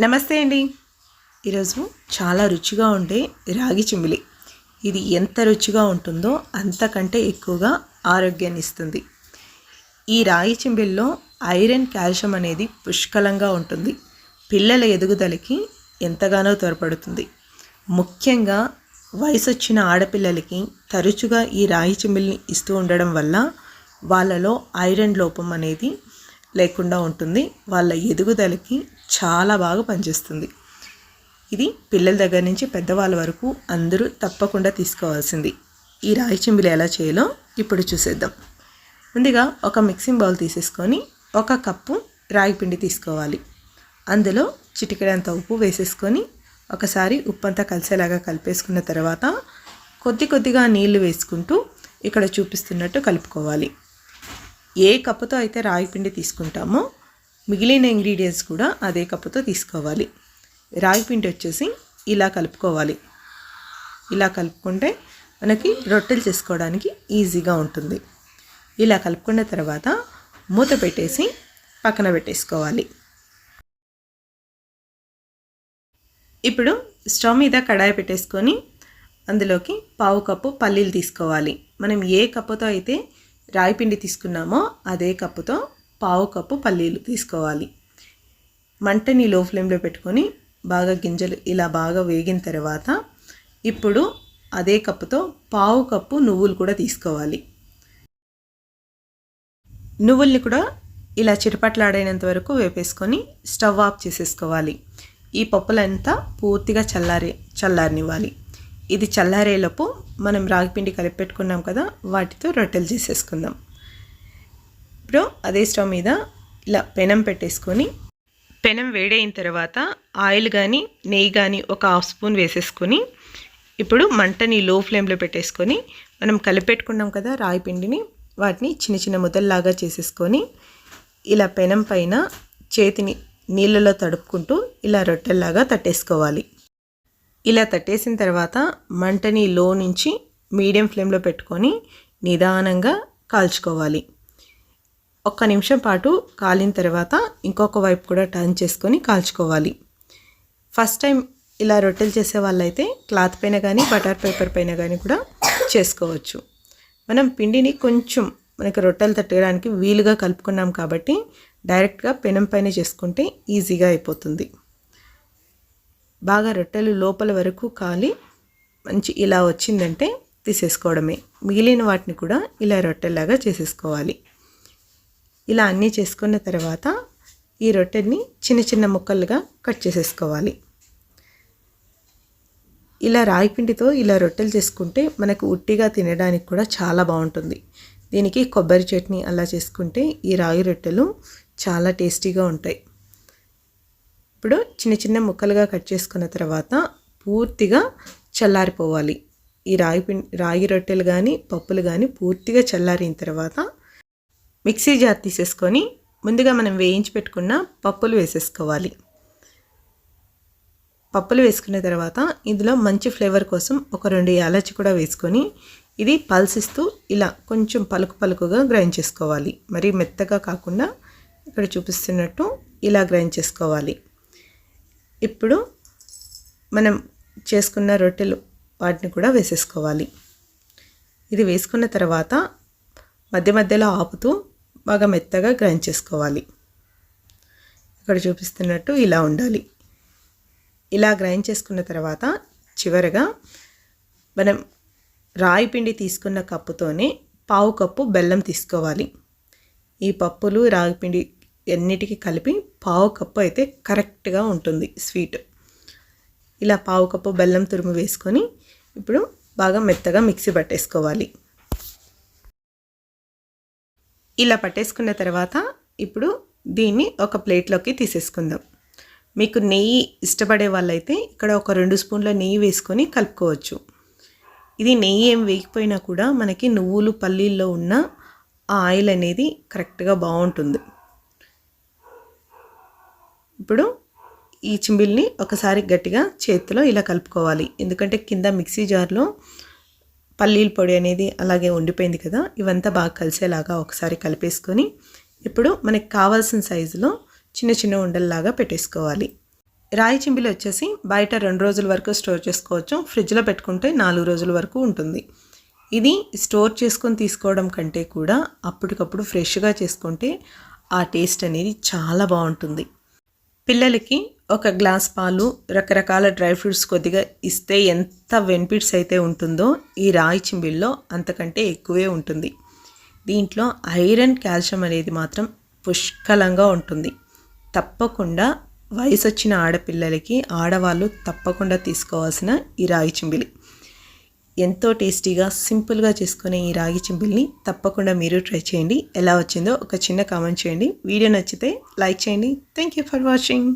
నమస్తే అండి. ఈరోజు చాలా రుచిగా ఉండే రాగి చిమ్మిలి ఇది ఎంత రుచిగా ఉంటుందో అంతకంటే ఎక్కువగా ఆరోగ్యాన్ని ఇస్తుంది. ఈ రాగి చింబిల్లో ఐరన్ కాల్షియం అనేది పుష్కలంగా ఉంటుంది. పిల్లల ఎదుగుదలకి ఎంతగానో తోడ్పడుతుంది. ముఖ్యంగా వయసు వచ్చిన ఆడపిల్లలకి తరచుగా ఈ రాగి చిమ్మిల్ని ఇస్తూ ఉండడం వల్ల వాళ్ళలో ఐరన్ లోపం అనేది లేకుండా ఉంటుంది. వాళ్ళ ఎదుగుదలకి చాలా బాగా పనిచేస్తుంది. ఇది పిల్లల దగ్గర నుంచి పెద్దవాళ్ళ వరకు అందరూ తప్పకుండా తీసుకోవాల్సింది. ఈ రాయి చెంబులు ఎలా చేయాలో ఇప్పుడు చూసేద్దాం. ముందుగా ఒక మిక్సింగ్ బౌల్ తీసేసుకొని ఒక కప్పు రాగి పిండి తీసుకోవాలి. అందులో చిటికెడంత ఉప్పు వేసేసుకొని ఒకసారి ఉప్పు అంతా కలిసేలాగా కలిపేసుకున్న తర్వాత కొద్ది కొద్దిగా నీళ్ళు వేసుకుంటూ ఇక్కడ చూపిస్తున్నట్టు కలుపుకోవాలి. ఏ కప్పుతో అయితే రాగి పిండి తీసుకుంటామో మిగిలిన ఇంగ్రీడియంట్స్ కూడా అదే కప్పుతో తీసుకోవాలి. రాగి పిండి వచ్చేసి ఇలా కలుపుకోవాలి. ఇలా కలుపుకుంటే మనకి రొట్టెలు చేసుకోవడానికి ఈజీగా ఉంటుంది. ఇలా కలుపుకున్న తర్వాత మూత పెట్టేసి పక్కన పెట్టేసుకోవాలి. ఇప్పుడు స్టవ్ మీద కడాయి పెట్టేసుకొని అందులోకి పావు కప్పు పల్లీలు తీసుకోవాలి. మనం ఏ కప్పుతో అయితే రాయి పిండి తీసుకున్నామో అదే కప్పుతో పావు కప్పు పల్లీలు తీసుకోవాలి. మంటని లో ఫ్లేమ్లో పెట్టుకొని బాగా గింజలు ఇలా బాగా వేగిన తర్వాత ఇప్పుడు అదే కప్పుతో పావు కప్పు నువ్వులు కూడా తీసుకోవాలి. నువ్వుల్ని కూడా ఇలా చిటపట్లాడైనంత వరకు వేపేసుకొని స్టవ్ ఆఫ్ చేసేసుకోవాలి. ఈ పప్పులంతా పూర్తిగా చల్లారి చల్లారనివ్వాలి. ఇది చల్లారేలోపు మనం రాగిపిండి కలిపి పెట్టుకున్నాం కదా వాటితో రొట్టెలు చేసేసుకుందాం. ఇప్పుడు అదే స్టవ్ మీద ఇలా పెనం పెట్టేసుకొని పెనం వేడైన తర్వాత ఆయిల్ కానీ నెయ్యి కానీ ఒక హాఫ్ స్పూన్ వేసేసుకొని ఇప్పుడు మంటని లో ఫ్లేమ్లో పెట్టేసుకొని మనం కలిపెట్టుకున్నాం కదా రాయి పిండిని వాటిని చిన్న చిన్న ముద్దల్లాగా చేసేసుకొని ఇలా పెనం పైన చేతిని నీళ్ళలో తడుపుకుంటూ ఇలా రొట్టెల్లాగా తట్టేసుకోవాలి. ఇలా తట్టేసిన తర్వాత మంటని లో నుంచి మీడియం ఫ్లేమ్లో పెట్టుకొని నిదానంగా కాల్చుకోవాలి. ఒక్క నిమిషం పాటు కాలిన తర్వాత ఇంకొక వైపు కూడా టర్న్ చేసుకొని కాల్చుకోవాలి. ఫస్ట్ టైం ఇలా రొట్టెలు చేసే వాళ్ళైతే క్లాత్ పైన కానీ బటర్ పేపర్ పైన కానీ కూడా చేసుకోవచ్చు. మనం పిండిని కొంచెం మనకి రొట్టెలు తట్టడానికి వీలుగా కలుపుకున్నాం కాబట్టి డైరెక్ట్గా పెనం పైన చేసుకుంటే ఈజీగా అయిపోతుంది. బాగా రొట్టెలు లోపల వరకు కాలి మంచి ఇలా వచ్చిందంటే తీసేసుకోవడమే. మిగిలిన వాటిని కూడా ఇలా రొట్టెలాగా చేసేసుకోవాలి. ఇలా అన్నీ చేసుకున్న తర్వాత ఈ రొట్టెని చిన్న చిన్న ముక్కలుగా కట్ చేసేసుకోవాలి. ఇలా రాగి పిండితో ఇలా రొట్టెలు చేసుకుంటే మనకు ఉట్టిగా తినడానికి కూడా చాలా బాగుంటుంది. దీనికి కొబ్బరి చట్నీ అలా చేసుకుంటే ఈ రాగి రొట్టెలు చాలా టేస్టీగా ఉంటాయి. ఇప్పుడు చిన్న చిన్న ముక్కలుగా కట్ చేసుకున్న తర్వాత పూర్తిగా చల్లారిపోవాలి. ఈ రాగి పిండి రాగి రొట్టెలు కానీ పప్పులు కానీ పూర్తిగా చల్లారిన తర్వాత మిక్సీ జార్ తీసేసుకొని ముందుగా మనం వేయించి పెట్టుకున్న పప్పులు వేసేసుకోవాలి. పప్పులు వేసుకున్న తర్వాత ఇందులో మంచి ఫ్లేవర్ కోసం ఒక రెండు యాలచి కూడా వేసుకొని ఇది పల్సిస్తూ ఇలా కొంచెం పలుకు పలుకుగా గ్రైండ్ చేసుకోవాలి. మరీ మెత్తగా కాకుండా ఇక్కడ చూపిస్తున్నట్టు ఇలా గ్రైండ్ చేసుకోవాలి. ఇప్పుడు మనం చేసుకున్న రొట్టెలు వాటిని కూడా వేసేసుకోవాలి. ఇది వేసుకున్న తర్వాత మధ్య మధ్యలో ఆపుతూ బాగా మెత్తగా గ్రైండ్ చేసుకోవాలి. ఇక్కడ చూపిస్తున్నట్టు ఇలా ఉండాలి. ఇలా గ్రైండ్ చేసుకున్న తర్వాత చివరగా మనం రాయి పిండి తీసుకున్న కప్పుతోనే పావు కప్పు బెల్లం తీసుకోవాలి. ఈ పప్పులు రాగి పిండి అన్నిటికీ కలిపి పావు కప్పు అయితే కరెక్ట్గా ఉంటుంది స్వీట్. ఇలా పావు కప్పు బెల్లం తురుము వేసుకొని ఇప్పుడు బాగా మెత్తగా మిక్సీ పట్టేసుకోవాలి. ఇలా పట్టేసుకున్న తర్వాత ఇప్పుడు దీన్ని ఒక ప్లేట్లోకి తీసేసుకుందాం. మీకు నెయ్యి ఇష్టపడే వాళ్ళైతే ఇక్కడ ఒక రెండు స్పూన్ల నెయ్యి వేసుకొని కలుపుకోవచ్చు. ఇది నెయ్యి ఏం వేయకపోయినా కూడా మనకి నువ్వులు పల్లీల్లో ఉన్న ఆ ఆయిల్ అనేది కరెక్ట్గా బాగుంటుంది. ఇప్పుడు ఈ చింబిల్ని ఒకసారి గట్టిగా చేతిలో ఇలా కలుపుకోవాలి. ఎందుకంటే కింద మిక్సీ జార్లో పల్లీల పొడి అనేది అలాగే ఉండిపోయింది కదా ఇవంతా బాగా కలిసేలాగా ఒకసారి కలిపేసుకొని ఇప్పుడు మనకి కావాల్సిన సైజులో చిన్న చిన్న ఉండల్లాగా పెట్టేసుకోవాలి. రాయి చింబిలి వచ్చేసి బయట రెండు రోజుల వరకు స్టోర్ చేసుకోవచ్చు. ఫ్రిడ్జ్లో పెట్టుకుంటే నాలుగు రోజుల వరకు ఉంటుంది. ఇది స్టోర్ చేసుకొని తీసుకోవడం కంటే కూడా అప్పటికప్పుడు ఫ్రెష్గా చేసుకుంటే ఆ టేస్ట్ అనేది చాలా బాగుంటుంది. పిల్లలకి ఒక గ్లాస్ పాలు రకరకాల డ్రై ఫ్రూట్స్ కొద్దిగా ఇస్తే ఎంత బెనిఫిట్స్ అయితే ఉంటుందో ఈ రాయి చింబిల్లో అంతకంటే ఎక్కువే ఉంటుంది. దీంట్లో ఐరన్ కాల్షియం అనేది మాత్రం పుష్కలంగా ఉంటుంది. తప్పకుండా వయసు వచ్చిన ఆడపిల్లలకి ఆడవాళ్ళు తప్పకుండా తీసుకోవాల్సిన ఈ రాయి చింబిలి. ఎంతో టేస్టీగా సింపుల్గా చేసుకునే ఈ రాగి చింబిల్ని తప్పకుండా మీరు ట్రై చేయండి. ఎలా వచ్చిందో ఒక చిన్న కామెంట్ చేయండి. వీడియో నచ్చితే లైక్ చేయండి. Thank you for watching